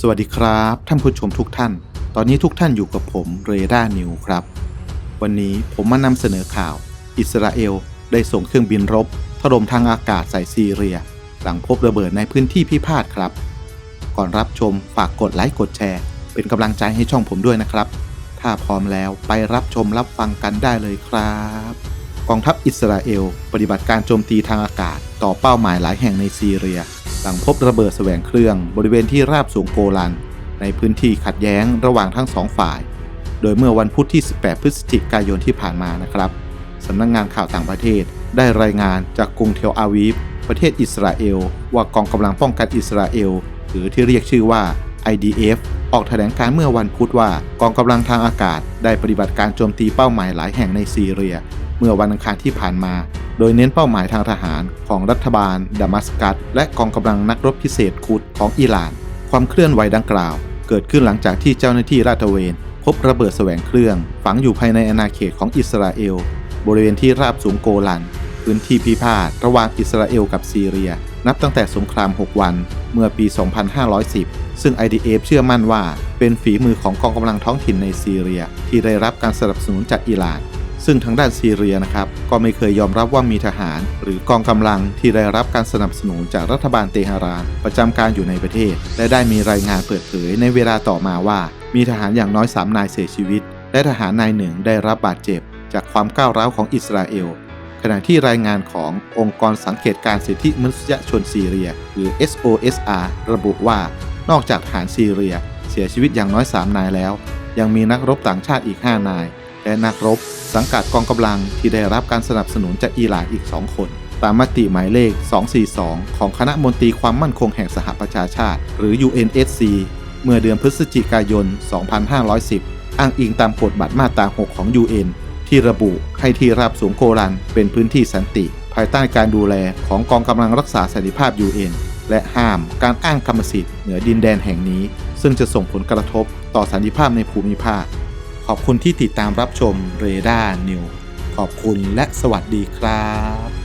สวัสดีครับ ท่านผู้ชมทุกท่าน ตอนนี้ทุกท่านอยู่กับผมเรดาร์นิวครับ วันนี้ผมมานำเสนอข่าว อิสราเอลได้ส่งเครื่องบินรบ ถล่มทางอากาศใส่ซีเรีย หลังพบระเบิดในพื้นที่พิพาทครับ ก่อนรับชมฝากกดไลค์กดแชร์ เป็นกำลังใจให้ช่องผมด้วยนะครับ ถ้าพร้อมแล้วไปรับชมรับฟังกันได้เลยครับ กองทัพอิสราเอล ปฏิบัติการโจมตีทางอากาศ ต่อเป้าหมายหลายแห่งในซีเรีย หลังพบระเบิดแสวงเครื่องบริเวณที่ราบสูงโกลัน ในพื้นที่ขัดแย้งระหว่างทั้งสองฝ่าย โดยเมื่อวันพุธที่ 18 พฤศจิกายนที่ผ่านมานะครับสำนักงงานข่าวต่างประเทศ ได้รายงานจากกรุงเทลอาวีฟประเทศอิสราเอล ว่ากองกำลังป้องกันอิสราเอล หรือที่เรียกชื่อว่า IDF ออกแถลงการเมื่อวันพุธว่ากองกำลังทางอากาศ ได้ปฏิบัติการโจมตีเป้าหมายหลายแห่งในซีเรีย เมื่อวันอังคารที่ผ่านมา โดยเน้นเป้าหมายทางทหารของรัฐบาลดามัสกัสและกองกำลังนักรบพิเศษคุดของอิหร่าน ความเคลื่อนไหวดังกล่าว เกิดขึ้นหลังจากที่เจ้าหน้าที่ราดตระเวน พบระเบิดแสวงเครื่อง ฝังอยู่ภายในอาณาเขตของอิสราเอล บริเวณที่ราบสูงโกลัน พื้นที่พิพาทระหว่างอิสราเอลกับซีเรีย นับตั้งแต่สงคราม 6 วัน เมื่อปี 2510 ซึ่ง IDF เชื่อมั่นว่า เป็นฝีมือของกองกำลังท้องถิ่นในซีเรีย ที่ได้รับการสนับสนุนจากอิหร่าน ซึ่งทางด้านซีเรียนะครับก็ไม่เคยยอมรับว่ามีทหาร หรือกองกำลังที่ได้รับการสนับสนุนจากรัฐบาลเตหะราน ประจำการอยู่ในประเทศ และได้มีรายงานเปิดเผยในเวลาต่อมาว่า มีทหารอย่างน้อย 3 นายเสียชีวิต และทหารนายหนึ่งได้รับบาดเจ็บ จากความก้าวร้าวของอิสราเอลขณะที่รายงานขององค์กรสังเกตการสิทธิมนุษยชนซีเรีย หรือ SOSR ระบุว่า นอกจากทหารซีเรีย เสียชีวิตอย่างน้อย 3 นายแล้ว ยังมีนักรบต่างชาติอีก 5 นาย และนักรบ สังกัดกองกำลังที่ได้รับการสนับสนุนจากอิหร่านอีก 2 คน ตามมติหมายเลข 242 ของคณะมนตรีความมั่นคงแห่งสหประชาชาติ หรือ UNSC เมื่อเดือนพฤศจิกายน 2510 อ้างอิงตามกฎบัตรมาตรา 6 ของ UN ที่ระบุให้ที่ราบสูงโกลันเป็นพื้นที่สันติ ภายใต้การดูแลของกองกำลังรักษาสันติภาพ UN และห้ามการอ้างกรรมสิทธิ์เหนือดินแดนแห่งนี้ ซึ่งจะส่งผลกระทบต่อสันติภาพในภูมิภาค ขอบคุณที่ติดตามรับชมเรดาร์นิวขอบคุณและสวัสดีครับ